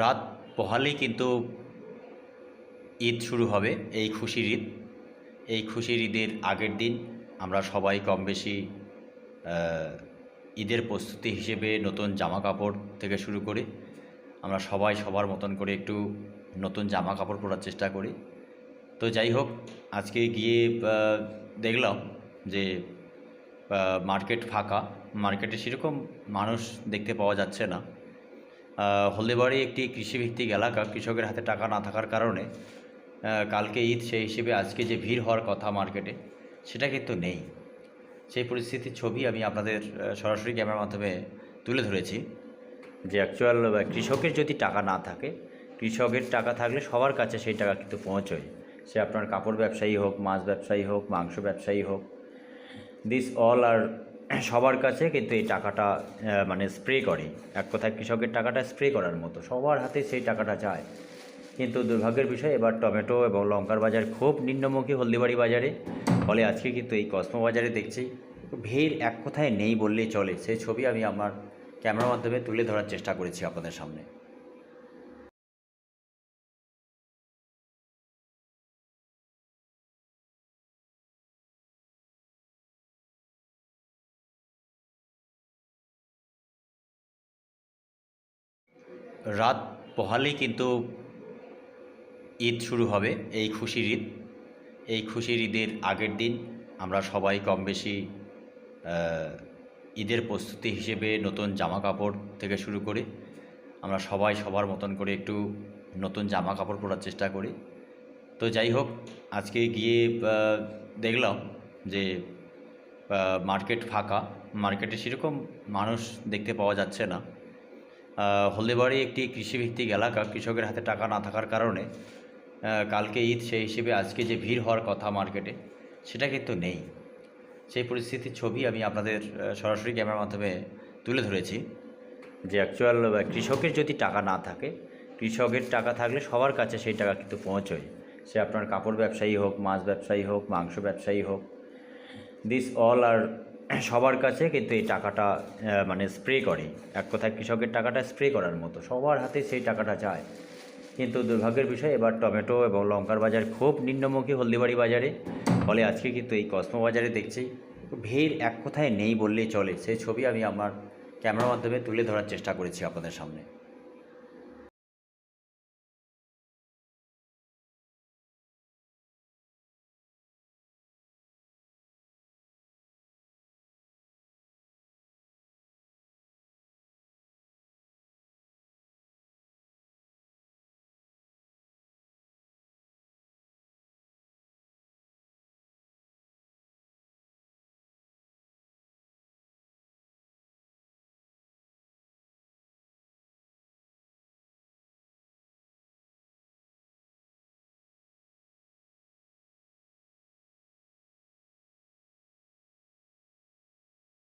রাত পোহালেই কিন্তু ঈদ শুরু হবে, এই খুশির ঈদ। এই খুশির ঈদের আগের দিন আমরা সবাই কম বেশি ঈদের প্রস্তুতি হিসেবে নতুন জামা কাপড় থেকে শুরু করে। আমরা সবাই সবার মতন করে একটু নতুন জামা কাপড় পরার চেষ্টা করি। তো যাই হোক, আজকে গিয়ে দেখলাম যে মার্কেট ফাঁকা। মার্কেটে সেরকম মানুষ দেখতে পাওয়া যাচ্ছে না। হলদেবাড়ি একটি কৃষিভিত্তিক এলাকা, কৃষকের হাতে টাকা না থাকার কারণে কালকে ঈদ সেই হিসেবে আজকে যে ভিড় হওয়ার কথা মার্কেটে, সেটা কিন্তু নেই। সেই পরিস্থিতির ছবি আমি আপনাদের সরাসরি ক্যামেরার মাধ্যমে তুলে ধরেছি যে অ্যাকচুয়াল কৃষকের যদি টাকা না থাকে, কৃষকের টাকা থাকলে সবার কাছে সেই টাকা কিন্তু পৌঁছয়। সে আপনার কাপড় ব্যবসায়ী হোক, মাছ ব্যবসায়ী হোক, মাংস ব্যবসায়ী হোক দিস অল আর সবার কাছে কিন্তু এই টাকাটা মানে স্প্রে করে। এক কথায় কৃষকের টাকাটা স্প্রে করার মতো। সবার হাতে সেই টাকাটা যায় কিন্তু দুর্ভাগ্যের বিষয়, এবার টমেটো এবং লঙ্কার বাজার খুব নিম্নমুখী হলদিবাড়ি বাজারে। ফলে আজকে কিন্তু এই কসমো বাজারে দেখছি, ভিড় এক কথায় নেই বললেই চলে। সেই ছবি আমি আমার ক্যামেরার মাধ্যমে তুলে ধরার চেষ্টা করেছি আপনাদের সামনে। রাত পোহালেই কিন্তু ঈদ শুরু হবে, এই খুশির ঈদ। এই খুশির ঈদের আগের দিন আমরা সবাই কম বেশি ঈদের প্রস্তুতি হিসেবে নতুন জামা কাপড় থেকে শুরু করে। আমরা সবাই সবার মতন করে একটু নতুন জামা কাপড় পরার চেষ্টা করি। তো যাই হোক, আজকে গিয়ে দেখলাম যে মার্কেট ফাঁকা। মার্কেটে সেরকম মানুষ দেখতে পাওয়া যাচ্ছে না। হলদেবাড়ি একটি কৃষিভিত্তিক এলাকা। কৃষকের হাতে টাকা না থাকার কারণে কালকে ঈদ সেই হিসেবে আজকে যে ভিড় হওয়ার কথা মার্কেটে, সেটা কিন্তু নেই। সেই পরিস্থিতির ছবি আমি আপনাদের সরাসরি ক্যামেরার মাধ্যমে তুলে ধরেছি যে অ্যাকচুয়াল কৃষকের যদি টাকা না থাকে, কৃষকের টাকা থাকলে সবার কাছে সেই টাকা কিন্তু পৌঁছয়। সে আপনার কাপড় ব্যবসায়ী হোক, মাছ ব্যবসায়ী হোক, মাংস ব্যবসায়ী হোক দিস অল আর সবার কাছে কিন্তু এই টাকাটা মানে স্প্রে করে। এক কথায় কৃষকের টাকাটা স্প্রে করার মতো। সবার হাতে সেই টাকাটা যায়। কিন্তু দুর্ভাগ্যের বিষয়, এবার টমেটো এবং লঙ্কার বাজার খুব নিম্নমুখী হলদিবাড়ি বাজারে। ফলে আজকে কিন্তু এই কসমো বাজারে দেখছি, ভিড় এক কথায় নেই বললেই চলে। সেই ছবি আমি আমার ক্যামেরার মাধ্যমে তুলে ধরার চেষ্টা করেছি আপনাদের সামনে।